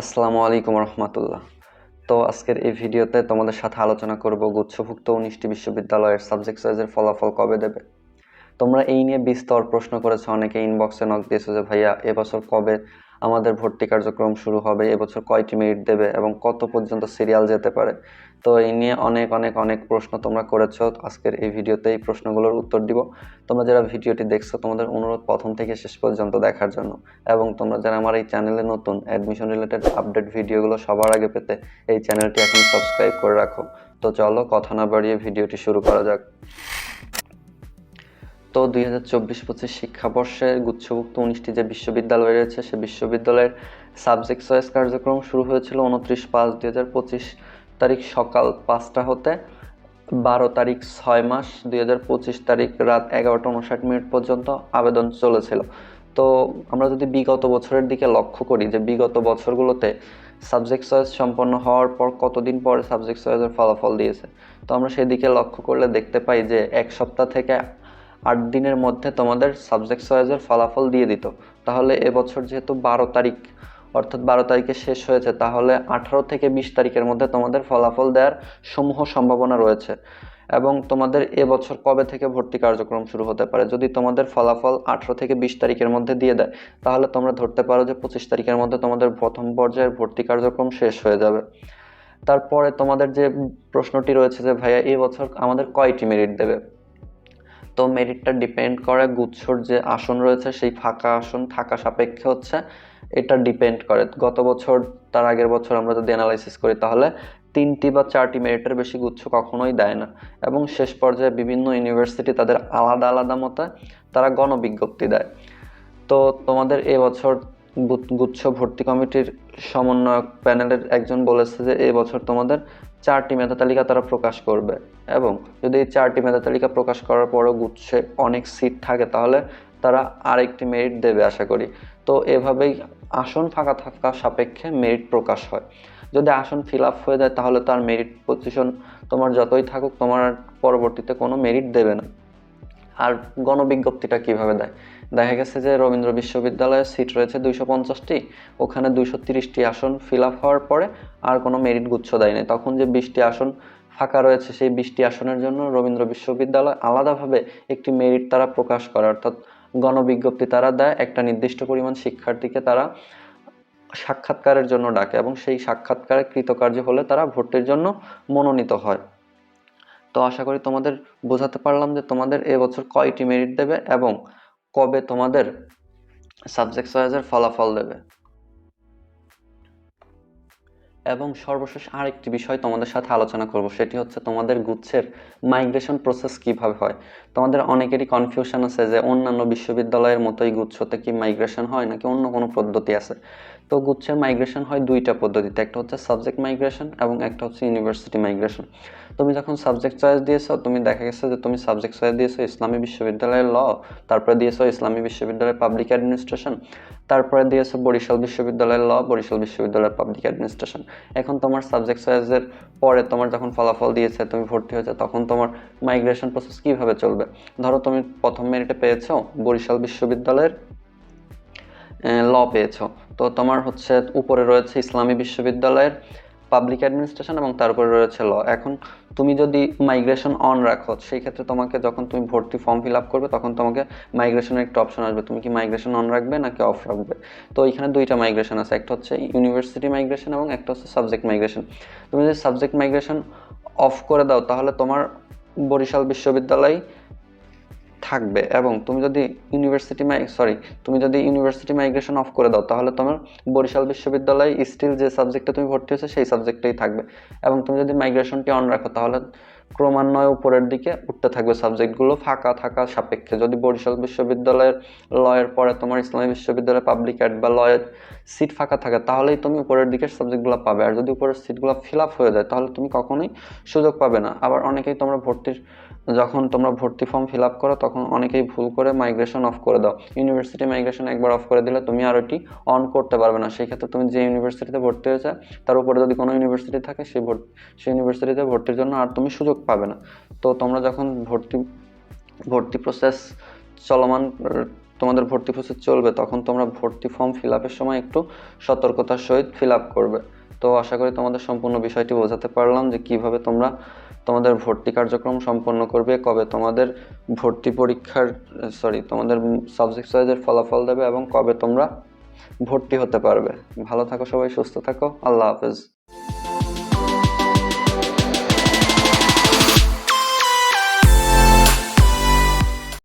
আসসালামু আলাইকুম রহমতুল্লাহ। তো আজকের এই ভিডিওতে তোমাদের সাথে আলোচনা করব গুচ্ছভুক্ত উনিশটি বিশ্ববিদ্যালয়ের সাবজেক্ট ওয়াইজের ফলাফল কবে দেবে? তোমরা এই নিয়ে বিস্তর প্রশ্ন করেছ, অনেকে ইনবক্সে নক দিয়েছ যে, ভাইয়া, এবছর কবে আমাদের ভর্তি কার্যক্রম শুরু হবে, এবছর কয়টি মিনিট দেবে এবং কত পর্যন্ত সিরিয়াল যেতে পারে? তো এই নিয়ে অনেক অনেক অনেক প্রশ্ন তোমরা করেছ। আজকের এই ভিডিওতে এই প্রশ্নগুলোর উত্তর দিব। তোমরা যারা ভিডিওটি দেখছ, তোমাদের অনুরোধ প্রথম থেকে শেষ পর্যন্ত দেখার জন্য। এবং তোমরা যারা আমার এই চ্যানেলে নতুন অ্যাডমিশন রিলেটেড আপডেট ভিডিওগুলো সবার আগে পেতে এই চ্যানেলটি এখন সাবস্ক্রাইব করে রাখো। তো চলো, কথা না বাড়িয়ে ভিডিওটি শুরু করা যাক। দুই হাজার চব্বিশ পঁচিশ শিক্ষাবর্ষে গুচ্ছভুক্ত উনিশটি যে বিশ্ববিদ্যালয় রয়েছে, সে বিশ্ববিদ্যালয়ের সাবজেক্ট চয়েস কার্যক্রম শুরু হয়েছিল উনত্রিশ পাঁচ দুই হাজার পঁচিশ তারিখ সকাল পাঁচটা হতে। বারো তারিখ ছয় মাস, দুই হাজার পঁচিশ তারিখ রাত এগারোটা উনষাট মিনিট পর্যন্ত আবেদন চলেছিল। তো আমরা যদি বিগত বছরের দিকে লক্ষ্য করি যে বিগত বছরগুলোতে সাবজেক্ট চয়েস সম্পন্ন হওয়ার পর কতদিন পরে সাবজেক্ট চয়েসের ফলাফল দিয়েছে, তো আমরা সেদিকে লক্ষ্য করলে দেখতে পাই যে এক সপ্তাহ থেকে আট দিনের মধ্যে তোমাদের সাবজেক্ট চয়েসের ফলাফল দিয়ে দিত। তাহলে এবছর যেহেতু বারো তারিখ, অর্থাৎ বারো তারিখে শেষ হয়েছে, তাহলে আঠারো থেকে বিশ তারিখের মধ্যে তোমাদের ফলাফল দেওয়ার সমূহ সম্ভাবনা রয়েছে। এবং তোমাদের এবছর কবে থেকে ভর্তি কার্যক্রম শুরু হতে পারে? যদি তোমাদের ফলাফল আঠারো থেকে বিশ তারিখের মধ্যে দিয়ে দেয়, তাহলে তোমরা ধরতে পারো যে পঁচিশ তারিখের মধ্যে তোমাদের প্রথম পর্যায়ের ভর্তি কার্যক্রম শেষ হয়ে যাবে। তারপরে তোমাদের যে প্রশ্নটি রয়েছে যে, ভাইয়া এই বছর আমাদের কয়টি মেরিট দেবে? তো মেরিটটা ডিপেন্ড করে, গুচ্ছর যে আসন রয়েছে, সেই ফাঁকা আসন থাকা সাপেক্ষে হচ্ছে এটা ডিপেন্ড করে। গত বছর, তার আগের বছর আমরা যদি অ্যানালাইসিস করি, তাহলে তিনটি বা চারটি মেরিটের বেশি গুচ্ছ কখনোই দেয় না। এবং শেষ পর্যায়ে বিভিন্ন ইউনিভার্সিটি তাদের আলাদা আলাদা মতে তারা গণবিজ্ঞপ্তি দেয়। তো তোমাদের এবছর গুচ্ছ ভর্তি কমিটির সমন্বয়ক প্যানেলের একজন বলেছে যে এবছর তোমাদের চারটি মেধা তালিকা তারা প্রকাশ করবে। এবং যদি এই চারটি মেধা তালিকা প্রকাশ করার পরও গুচ্ছে অনেক সিট থাকে, তাহলে তারা আরেকটি মেরিট দেবে, আশা করি। তো এভাবেই আসন ফাঁকা থাকা সাপেক্ষে মেরিট প্রকাশ হয়। যদি আসন ফিল আপ হয়ে যায়, তাহলে তার মেরিট পজিশন তোমার যতই থাকুক, তোমার পরবর্তীতে কোনো মেরিট দেবে না। আর গণবিজ্ঞপ্তিটা কীভাবে দেয়? দেখা গেছে যে রবীন্দ্র বিশ্ববিদ্যালয়ে সিট রয়েছে দুইশো পঞ্চাশটি, ওখানে দুইশো তিরিশটি আসন ফিল আপ হওয়ার পরে আর কোনো মেরিট গুচ্ছ দেয়নি। তখন যে বিশটি আসন ফাঁকা রয়েছে, সেই বিশটি আসনের জন্য রবীন্দ্র বিশ্ববিদ্যালয় আলাদাভাবে একটি মেরিট তারা প্রকাশ করে। অর্থাৎ গণবিজ্ঞপ্তি তারা দেয়, একটা নির্দিষ্ট পরিমাণ শিক্ষার্থীকে তারা সাক্ষাৎকারের জন্য ডাকে এবং সেই সাক্ষাৎকারে কৃতকার্য হলে তারা ভর্তির জন্য মনোনীত হয়। তো আশা করি তোমাদের বোঝাতে পারলাম যে তোমাদের এবছর কয়টি মেরিট দেবে এবং কবে তোমাদের সাবজেক্ট ওয়াইজের ফলাফল দেবে। এবং সর্বশেষ আরেকটি বিষয় তোমাদের সাথে আলোচনা করব, সেটি হচ্ছে তোমাদের গুচ্ছের মাইগ্রেশন প্রসেস কীভাবে হয়। তোমাদের অনেকেরই কনফিউশন আছে যে অন্যান্য বিশ্ববিদ্যালয়ের মতোই গুচ্ছতে কি মাইগ্রেশন হয় নাকি অন্য কোনো পদ্ধতি আছে। তো গুচ্ছের মাইগ্রেশন হয় দুইটা পদ্ধতিতে, একটা হচ্ছে সাবজেক্ট মাইগ্রেশন এবং একটা হচ্ছে ইউনিভার্সিটি মাইগ্রেশন তুমি যখন সাবজেক্ট চয়েস দিয়েছ, তুমি দেখা গেছে যে তুমি সাবজেক্ট চয়েস দিয়েছ ইসলামী বিশ্ববিদ্যালয়ের ল তারপরে দিয়েছ ইসলামী বিশ্ববিদ্যালয়ের পাবলিক অ্যাডমিনিস্ট্রেশন তারপরে দিয়েছে বরিশাল বিশ্ববিদ্যালয়ের ল, বরিশাল বিশ্ববিদ্যালয়ের পাবলিক অ্যাডমিনিস্ট্রেশন এখন তোমার সাবজেক্ট সাইজের পরে তোমার যখন ফলাফল দিয়েছে, তুমি ভর্তি হয়েছে, তখন তোমার মাইগ্রেশন প্রসেস কীভাবে চলবে? ধরো তুমি প্রথম মেরিটে পেয়েছ, বরিশাল বিশ্ববিদ্যালয়ের ল পেয়েছ। তো তোমার হচ্ছে উপরে রয়েছে ইসলামী বিশ্ববিদ্যালয়ের পাবলিক অ্যাডমিনিস্ট্রেশন এবং তার উপরে রয়েছে ল এখন তুমি যদি মাইগ্রেশন অন রাখো, সেই ক্ষেত্রে তোমাকে যখন তুমি ভর্তি ফর্ম ফিল আপ করবে, তখন তোমাকে মাইগ্রেশনের একটা অপশন আসবে। তুমি কি মাইগ্রেশন অন রাখবে নাকি অফ রাখবে? তো এখানে দুইটা মাইগ্রেশন আছে, একটা হচ্ছে ইউনিভার্সিটি মাইগ্রেশন এবং একটা হচ্ছে সাবজেক্ট মাইগ্রেশন তুমি যদি সাবজেক্ট মাইগ্রেশন অফ করে দাও, তাহলে তোমার বরিশাল বিশ্ববিদ্যালয় থাকবে এবং তুমি যদি ইউনিভার্সিটি মাই সরি তুমি যদি ইউনিভার্সিটি মাইগ্রেশন অফ করে দাও, তাহলে তোমার বরিশাল বিশ্ববিদ্যালয়ে স্টিল যে সাবজেক্টে তুমি ভর্তি হয়েছে, সেই সাবজেক্টেই থাকবে। এবং তুমি যদি মাইগ্রেশনটি অন রাখো, তাহলে ক্রমান্বয়ে উপরের দিকে উঠতে থাকবে সাবজেক্টগুলো ফাঁকা থাকা সাপেক্ষে। যদি বরিশাল বিশ্ববিদ্যালয়ের লয়ের পরে তোমার ইসলামী বিশ্ববিদ্যালয় পাবলিক অ্যাড বা লয়ের সিট ফাঁকা থাকে, তাহলেই তুমি উপরের দিকের সাবজেক্টগুলো পাবে। আর যদি উপরের সিটগুলো ফিল আপ হয়ে যায়, তাহলে তুমি কখনোই সুযোগ পাবে না। আবার অনেকেই তোমরা ভর্তির, যখন তোমরা ভর্তি ফর্ম ফিল আপ করো, তখন অনেকেই ভুল করে মাইগ্রেশন অফ করে দাও। ইউনিভার্সিটি মাইগ্রেশন একবার অফ করে দিলে তুমি আর ওটি অন করতে পারবে না। সেই ক্ষেত্রে তুমি যে ইউনিভার্সিটিতে ভর্তি হয়েছে, তার উপরে যদি কোনো ইউনিভার্সিটি থাকে, সেই ভর্তি, সেই ইউনিভার্সিটিতে ভর্তির জন্য আর তুমি সুযোগ পাবে না। তো তোমরা যখন ভর্তি ভর্তি প্রসেস চলমান তোমাদের ভর্তি প্রসেস চলবে, তখন তোমরা ভর্তি ফর্ম ফিল আপের সময় একটু সতর্কতার সহিত ফিল আপ করবে। তো আশা করি তোমাদের সম্পূর্ণ বিষয়টি বোঝাতে পারলাম যে কীভাবে তোমরা তোমাদের ভর্তি কার্যক্রম সম্পন্ন করবে, কবে তোমাদের ভর্তি পরীক্ষার সরি তোমাদের সাবজেক্ট চয়েসের ফলাফল দেবে এবং কবে তোমরা ভর্তি হতে পারবে। ভালো থাকো সবাই, সুস্থ থাকো, আল্লাহ হাফেজ।